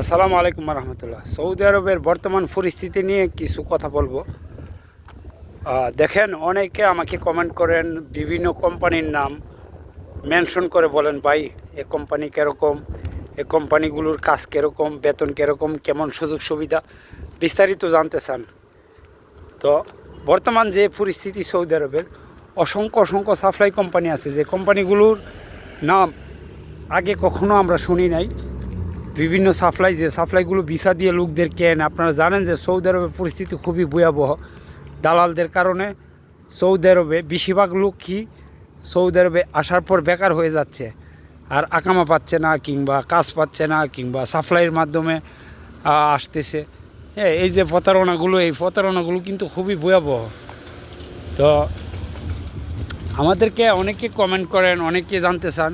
আসসালামু আলাইকুম রহমতুল্লাহ। সৌদি আরবের বর্তমান পরিস্থিতি নিয়ে কিছু কথা বলব। দেখেন অনেকে আমাকে কমেন্ট করেন, বিভিন্ন কোম্পানির নাম মেনশন করে বলেন, ভাই, এ কোম্পানি কীরকম? এ কোম্পানিগুলোর কাজ কীরকম? বেতন কীরকম? কেমন সুযোগ সুবিধা? বিস্তারিত জানতে চান। তো বর্তমান যে পরিস্থিতি সৌদি আরবের, অসংখ্য অসংখ্য সাপ্লাই কোম্পানি আছে। যে কোম্পানিগুলোর নাম আগে কখনো আমরা শুনি নাই। বিভিন্ন সাপ্লাই যে সাপ্লাইগুলো ভিসা দিয়ে লোকদের কেন? আপনারা জানেন যে সৌদি আরবের পরিস্থিতি খুবই ভয়াবহ দালালদের কারণে। সৌদি আরবে বেশিরভাগ লোক কি সৌদি আরবে আসার পর বেকার হয়ে যাচ্ছে। আর আকামা পাচ্ছে না কিংবা কাজ পাচ্ছে না কিংবা সাপ্লাইয়ের মাধ্যমে আসতেছে। হ্যাঁ এই যে প্রতারণাগুলো, এই প্রতারণাগুলো কিন্তু খুবই ভয়াবহ। তো আমাদেরকে অনেকে কমেন্ট করেন, অনেকে জানতে চান।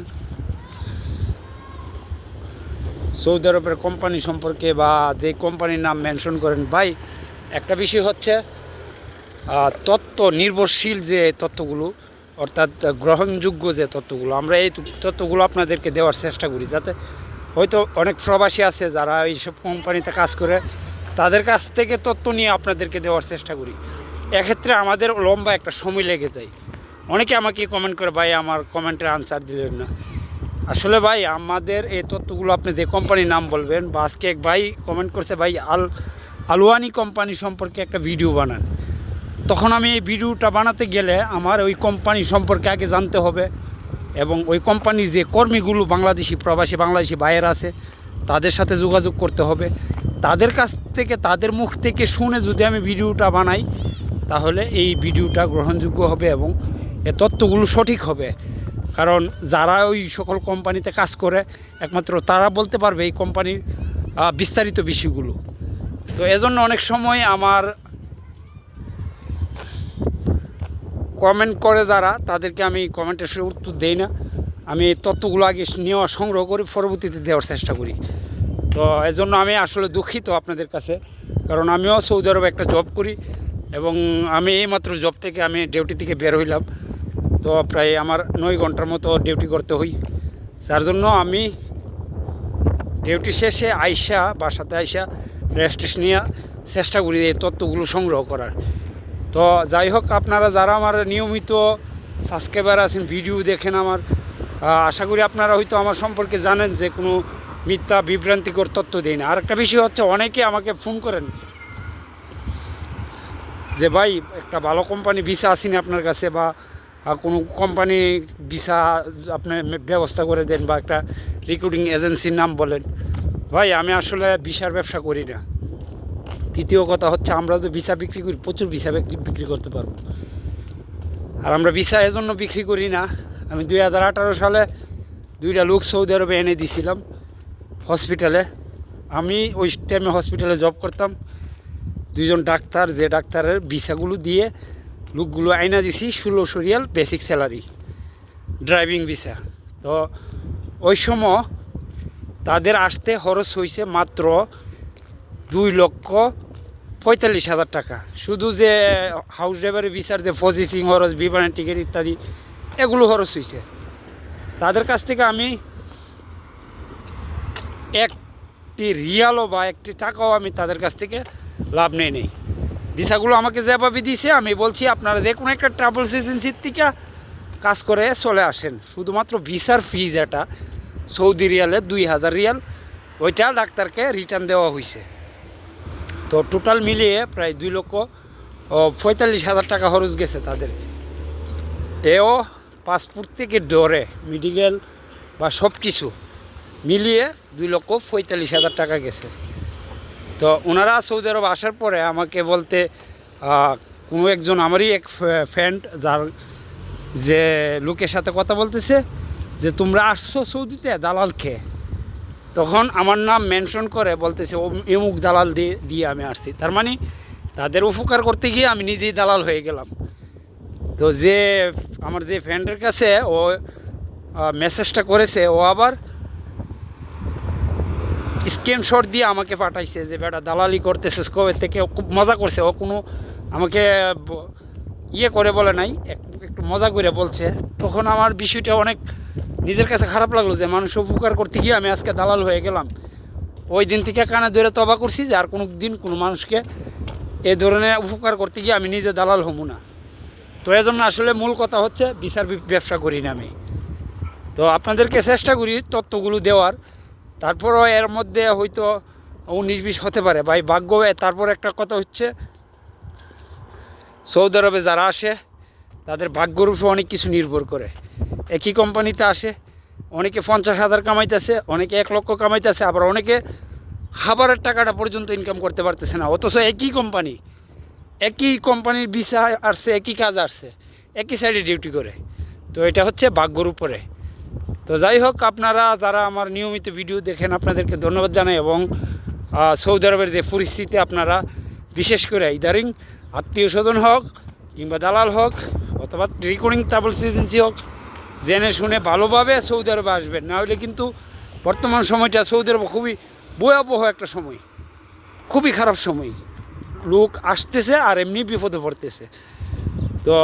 সৌদি আরবের কোম্পানি সম্পর্কে বা যে কোম্পানির নাম মেনশন করেন, ভাই, একটা বিষয় হচ্ছে তত্ত্ব নির্ভরশীল যে তথ্যগুলো অর্থাৎ গ্রহণযোগ্য যে তত্ত্বগুলো, আমরা এই তথ্যগুলো আপনাদেরকে দেওয়ার চেষ্টা করি, যাতে হয়তো অনেক প্রবাসী আছে যারা এইসব কোম্পানিতে কাজ করে, তাদের কাছ থেকে তথ্য নিয়ে আপনাদেরকে দেওয়ার চেষ্টা করি। এক্ষেত্রে আমাদের লম্বা একটা সময় লেগে যায়। অনেকে আমাকে কমেন্ট করে, ভাই, আমার কমেন্টের আনসার দিলেন না। আসলে ভাই, আমাদের এই তথ্যগুলো আপনি যে কোম্পানির নাম বলবেন, বা আজকে এক ভাই কমেন্ট করছে, ভাই, আল, আলওয়ানি কোম্পানি সম্পর্কে একটা ভিডিও বানান। তখন আমি এই ভিডিওটা বানাতে গেলে আমার ওই কোম্পানি সম্পর্কে আগে জানতে হবে এবং ওই কোম্পানির যে কর্মীগুলো বাংলাদেশি প্রবাসী, বাংলাদেশি ভাইয়ের আছে, তাদের সাথে যোগাযোগ করতে হবে। তাদের কাছ থেকে, তাদের মুখ থেকে শুনে যদি আমি ভিডিওটা বানাই, তাহলে এই ভিডিওটা গ্রহণযোগ্য হবে এবং এ তথ্যগুলো সঠিক হবে। কারণ যারা ওই সকল কোম্পানিতে কাজ করে, একমাত্র তারা বলতে পারবে এই কোম্পানির বিস্তারিত বিষয়গুলো। তো এজন্য অনেক সময় আমার কমেন্ট করে যারা, তাদেরকে আমি কমেন্টের সে উত্তর দেই না। আমি এই তথ্যগুলো আগে নেওয়া, সংগ্রহ করি পরবর্তীতে দেওয়ার চেষ্টা করি। তো এজন্য আমি আসলে দুঃখিত আপনাদের কাছে, কারণ আমিও সৌদি আরবে একটা জব করি এবং আমি এইমাত্র জব থেকে আমি ডিউটি থেকে বের হইলাম। তো প্রায় আমার নয় ঘণ্টার মতো ডিউটি করতে হই। যার জন্য আমি ডিউটি শেষে আইসা, বাসাতে আইসা রেস্ট নিয়ে চেষ্টা করি এই তথ্যগুলো সংগ্রহ করার। তো যাই হোক, আপনারা যারা আমার নিয়মিত সাবস্ক্রাইবার আছেন ভিডিও দেখেন আমার আশা করি আপনারা হয়তো আমার সম্পর্কে জানেন যে কোনো মিথ্যা, বিভ্রান্তিকর তথ্য দিই না। আর একটা বিষয় হচ্ছে, অনেকে আমাকে ফোন করেন যে, ভাই, একটা ভালো কোম্পানি ভিসা আসেনি আপনার কাছে? বা কোনো কোম্পানি ভিসা আপনি ব্যবস্থা করে দেন বা একটা রিক্রুটিং এজেন্সির নাম বলেন। ভাই, আমি আসলে ভিসার ব্যবসা করি না। দ্বিতীয় কথা হচ্ছে, আমরা তো ভিসা বিক্রি করি, প্রচুর ভিসা বিক্রি করতে পারব। আর আমরা ভিসা এজন্য বিক্রি করি না। আমি দুই হাজার আঠারো সালে দুইটা লোক সৌদি আরবে এনে দিয়েছিলাম হসপিটালে আমি ওই টাইমে হসপিটালে জব করতাম। দুইজন ডাক্তার, যে ডাক্তারের ভিসাগুলো দিয়ে লোকগুলো আইনা দিছি ষোলোশো riyal basic salary driving visa তো ওই সময় তাদের আসতে খরচ হয়েছে মাত্র দুই লক্ষ পঁয়তাল্লিশ হাজার টাকা। শুধু যে হাউস ড্রাইভারের বিচার যে প্রসেসিং খরচ, বিমানের টিকিট ইত্যাদি, এগুলো খরচ হয়েছে তাদের কাছ থেকে আমি একটি রিয়ালও বা একটি টাকাও আমি তাদের কাছ থেকে লাভ নেই নেই। ভিসাগুলো আমাকে যেভাবে দিয়েছে আমি বলছি, আপনারা দেখুন একটা ট্রাভেলস এজেন্সির থেকে কাজ করে চলে আসেন। শুধুমাত্র ভিসার ফি যেটা সৌদি রিয়ালে দুই হাজার রিয়াল, ওইটা ডাক্তারকে রিটার্ন দেওয়া হয়েছে তো টোটাল মিলিয়ে প্রায় দুই লক্ষ পঁয়তাল্লিশ হাজার টাকা খরচ গেছে তাদের। এও পাসপোর্ট থেকে ডরে মেডিকেল বা সব কিছু মিলিয়ে দুই লক্ষ পঁয়তাল্লিশ হাজার টাকা গেছে। তো ওনারা সৌদি আরব আসার পরে আমাকে বলতে কোনো একজন আমারই এক ফ্রেন্ড যার যে লোকের সাথে কথা বলতেছে যে, তোমরা আসছো সৌদিতে দালাল খেয়ে তখন আমার নাম মেনশন করে বলতেছে, ও এমুক দালাল দিয়ে দিয়ে আমি আসছি। তার মানে তাদের উপকার করতে গিয়ে আমি নিজেই দালাল হয়ে গেলাম। তো যে, আমার যে ফ্রেন্ডের কাছে ও মেসেজটা করেছে, ও আবার স্ক্রিনশট দিয়ে আমাকে পাঠাইছে যে, বেটা, দালালি করতেছে কবে থেকে? খুব মজা করছে। ও কোনো আমাকে ইয়ে করে বলে নাই একটু মজা করে বলছে। তখন আমার বিষয়টা অনেক নিজের কাছে খারাপ লাগল যে, মানুষ উপকার করতে গিয়ে আমি আজকে দালাল হয়ে গেলাম। ওই দিন থেকে কানে ধরে তবা করছি যে, আর কোনো দিন কোনো মানুষকে এ ধরনের উপকার করতে গিয়ে আমি নিজে দালাল হমু না। তো এজন্য আসলে মূল কথা হচ্ছে বিচার ব্যবসা করি না আমি। তো আপনাদেরকে চেষ্টা করি তত্ত্বগুলো দেওয়ার। তারপরও এর মধ্যে হয়তো উনিশ বিশ হতে পারে। ভাই, ভাগ্য তারপর একটা কথা হচ্ছে, সৌদি আরবে যারা আসে, তাদের ভাগ্যর উপরে অনেক কিছু নির্ভর করে। একই কোম্পানিতে আসে, অনেকে পঞ্চাশ হাজার কামাইতেছে, অনেকে এক লক্ষ কামাইতেছে, আবার অনেকে খাবারের টাকাটা পর্যন্ত ইনকাম করতে পারতেছে না। অথচ একই কোম্পানি, একই কোম্পানির ভিসা আসছে, একই কাজ আসছে, একই সাইডে ডিউটি করে। তো এটা হচ্ছে ভাগ্যর উপরে। তো যাই হোক, আপনারা যারা আমার নিয়মিত ভিডিও দেখেন, আপনাদেরকে ধন্যবাদ জানাই এবং সৌদি আরবের যে পরিস্থিতি, আপনারা বিশেষ করে ইদারিং আত্মীয় স্বজন হোক কিংবা দালাল হোক অথবা রেকর্ডিং ট্রাভেলস এজেন্সি হোক, জেনে শুনে ভালোভাবে সৌদি আরবে আসবেন। না হলে কিন্তু বর্তমান সময়টা সৌদি আরবে খুবই ভয়াবহ একটা সময়, খুবই খারাপ সময়। লোক আসতেছে আর এমনি বিপদে পড়তেছে। তো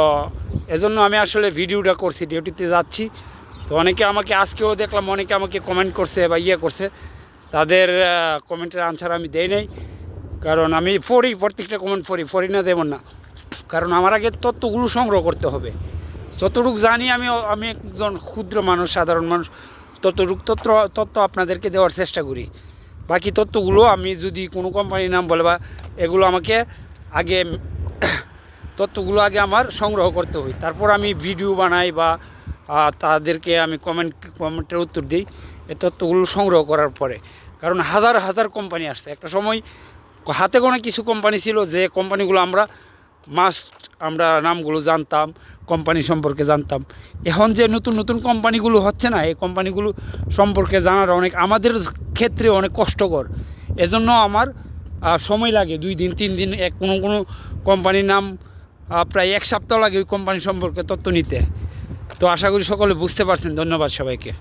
এজন্য আমি আসলে ভিডিওটা করছি ডিউটিতে যাচ্ছি। তো অনেকে আমাকে, আজকেও দেখলাম অনেকে আমাকে কমেন্ট করছে বা ইয়ে করছে। তাদের কমেন্টের আনসার আমি দেই নাই। কারণ আমি পড়ি, প্রত্যেকটা কমেন্ট পড়ি পড়ি না, দেব না। কারণ আমার আগে তত্ত্বগুলো সংগ্রহ করতে হবে। যতটুকু জানি আমি আমি একজন ক্ষুদ্র মানুষ, সাধারণ মানুষ, ততটুকু তত্ত্ব তত্ত্ব আপনাদেরকে দেওয়ার চেষ্টা করি। বাকি তত্ত্বগুলো আমি যদি কোনো কোম্পানির নাম বলে বা এগুলো আমাকে আগে তথ্যগুলো আগে আমার সংগ্রহ করতে হয়। তারপর আমি ভিডিও বানাই বা আহ, তাদেরকে আমি কমেন্ট কমেন্টের উত্তর দিই। এই তথ্যগুলো সংগ্রহ করার পরে। কারণ হাজার হাজার কোম্পানি আসছে। একটা সময় হাতে গোনা কিছু কোম্পানি ছিল যে কোম্পানিগুলো আমরা মাস্ট আমরা নামগুলো জানতাম কোম্পানি সম্পর্কে জানতাম। এখন যে নতুন নতুন কোম্পানিগুলো হচ্ছে না এই কোম্পানিগুলো সম্পর্কে জানার অনেক আমাদের ক্ষেত্রে অনেক কষ্টকর। এজন্য আমার সময় লাগে দুই দিন তিন দিন এক কোনো কোনো কোম্পানির নাম প্রায় এক সপ্তাহ লাগে ওই কোম্পানি সম্পর্কে তথ্য নিতে। তো আশা করি সকলে বুঝতে পারছেন। ধন্যবাদ সবাইকে।